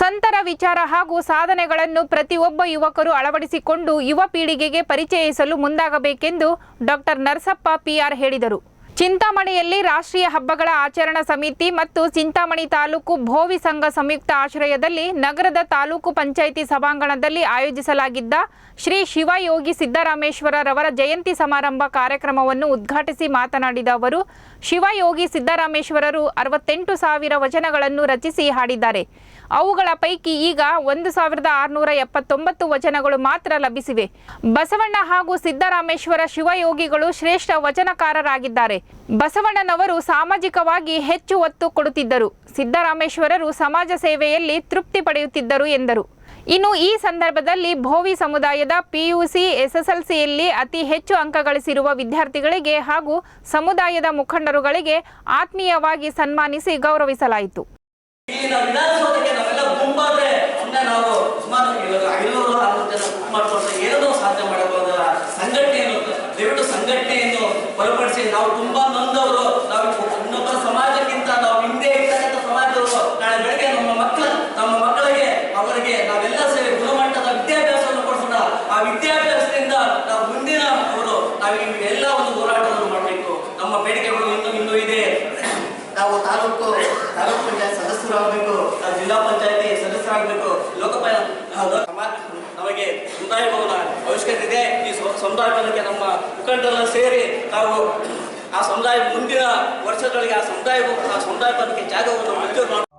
ಸಂತರ ವಿಚಾರ ಹಾಗೂ ಸಾಧನೆಗಳನ್ನು ಪ್ರತಿಯೊಬ್ಬ ಯುವಕರು ಅಳವಡಿಸಿಕೊಂಡು ಯುವ ಪೀಳಿಗೆಗೆ ಪರಿಚಯಿಸಲು ಮುಂದಾಗಬೇಕೆಂದು ಡಾಕ್ಟರ್ ನರಸಪ್ಪ ಪಿಆರ್ ಹೇಳಿದರು. ಚಿಂತಾಮಣಿಯಲ್ಲಿ ರಾಷ್ಟ್ರೀಯ ಹಬ್ಬಗಳ ಆಚರಣಾ ಸಮಿತಿ ಮತ್ತು ಚಿಂತಾಮಣಿ ತಾಲೂಕು ಭೋವಿ ಸಂಘ ಸಂಯುಕ್ತ ಆಶ್ರಯದಲ್ಲಿ ನಗರದ ತಾಲೂಕು ಪಂಚಾಯಿತಿ ಸಭಾಂಗಣದಲ್ಲಿ ಆಯೋಜಿಸಲಾಗಿದ್ದ ಶ್ರೀ ಶಿವಯೋಗಿ ಸಿದ್ದರಾಮೇಶ್ವರರವರ ಜಯಂತಿ ಸಮಾರಂಭ ಕಾರ್ಯಕ್ರಮವನ್ನು ಉದ್ಘಾಟಿಸಿ ಮಾತನಾಡಿದ ಅವರು, ಶಿವಯೋಗಿ ಸಿದ್ದರಾಮೇಶ್ವರರು ಅರವತ್ತೆಂಟು ಸಾವಿರ ವಚನಗಳನ್ನು ರಚಿಸಿ ಹಾಡಿದ್ದಾರೆ. ಅವುಗಳ ಪೈಕಿ ಈಗ ಒಂದು ಸಾವಿರದ ಆರುನೂರ ಎಪ್ಪತ್ತೊಂಬತ್ತು ವಚನಗಳು ಮಾತ್ರ ಲಭಿಸಿವೆ. ಬಸವಣ್ಣ ಹಾಗೂ ಸಿದ್ದರಾಮೇಶ್ವರ ಶಿವಯೋಗಿಗಳು ಶ್ರೇಷ್ಠ ವಚನಕಾರರಾಗಿದ್ದಾರೆ. ಬಸವಣ್ಣನವರು ಸಾಮಾಜಿಕವಾಗಿ ಹೆಚ್ಚು ಒತ್ತು ಕೊಡುತ್ತಿದ್ದರು. ಸಿದ್ದರಾಮೇಶ್ವರರು ಸಮಾಜ ಸೇವೆಯಲ್ಲಿ ತೃಪ್ತಿ ಪಡೆಯುತ್ತಿದ್ದರು ಎಂದರು. ಇನ್ನು ಈ ಸಂದರ್ಭದಲ್ಲಿ ಭೋವಿ ಸಮುದಾಯದ ಪಿಯುಸಿ, ಎಸ್ಎಸ್ಎಲ್ಸಿಯಲ್ಲಿ ಅತಿ ಹೆಚ್ಚು ಅಂಕ ಗಳಿಸಿರುವ ವಿದ್ಯಾರ್ಥಿಗಳಿಗೆ ಹಾಗೂ ಸಮುದಾಯದ ಮುಖಂಡರುಗಳಿಗೆ ಆತ್ಮೀಯವಾಗಿ ಸನ್ಮಾನಿಸಿ ಗೌರವಿಸಲಾಯಿತು. ಸಂಘಟನೆಯನ್ನು ಹೊರಪಡಿಸಿ ನಾವು ತುಂಬಾ ನೊಂದವರು ನಾವು ಇನ್ನೊಬ್ಬರ ಸಮಾಜಕ್ಕಿಂತ ನಾವು ಹಿಂದೆ ಇರ್ತಕ್ಕಂಥ ಸಮಾಜದವರು ನಾಳೆ ಬೆಳಗ್ಗೆ ನಮ್ಮ ಮಕ್ಕಳ ನಮ್ಮ ಮಕ್ಕಳಿಗೆ ಅವರಿಗೆ ನಾವೆಲ್ಲ ಸೇರಿ ಗುಣಮಟ್ಟದ ವಿದ್ಯಾಭ್ಯಾಸವನ್ನು ಕೊಡಿಸೋಣ. ಆ ವಿದ್ಯಾಭ್ಯಾಸದಿಂದ ನಾವು ಮುಂದಿನ ಅವರು ನಾವು ಎಲ್ಲ ಒಂದು ಹೋರಾಟವನ್ನು ಮಾಡಬೇಕು. ನಮ್ಮ ಬೇಡಿಕೆಗಳು ಇನ್ನೂ ಇನ್ನೂ ಇದೆ. ನಾವು ತಾಲೂಕು ತಾಲೂಕು ಪಂಚಾಯತ್ ಸದಸ್ಯರಾಗಬೇಕು. ನಾವು ಜಿಲ್ಲಾ ಪಂಚಾಯತಿ ಸದಸ್ಯರಾಗಬೇಕು. ಲೋಕಪಾಲ ಸಮಾಜ ನಮಗೆ ಸಮುದಾಯ ಭವನ ಅವಶ್ಯಕತೆ ಇದೆ. ಈ ಸಮ- ಸಮುದಾಯ ಭವನಕ್ಕೆ ನಮ್ಮ ಮುಖಂಡರೆಲ್ಲ ಸೇರಿ ನಾವು ಆ ಸಮುದಾಯ ಮುಂದಿನ ವರ್ಷಗಳಿಗೆ ಆ ಸಮುದಾಯ ಆ ಸಮುದಾಯ ಭವನಕ್ಕೆ ಜಾಗವನ್ನು ಮಂಜೂರು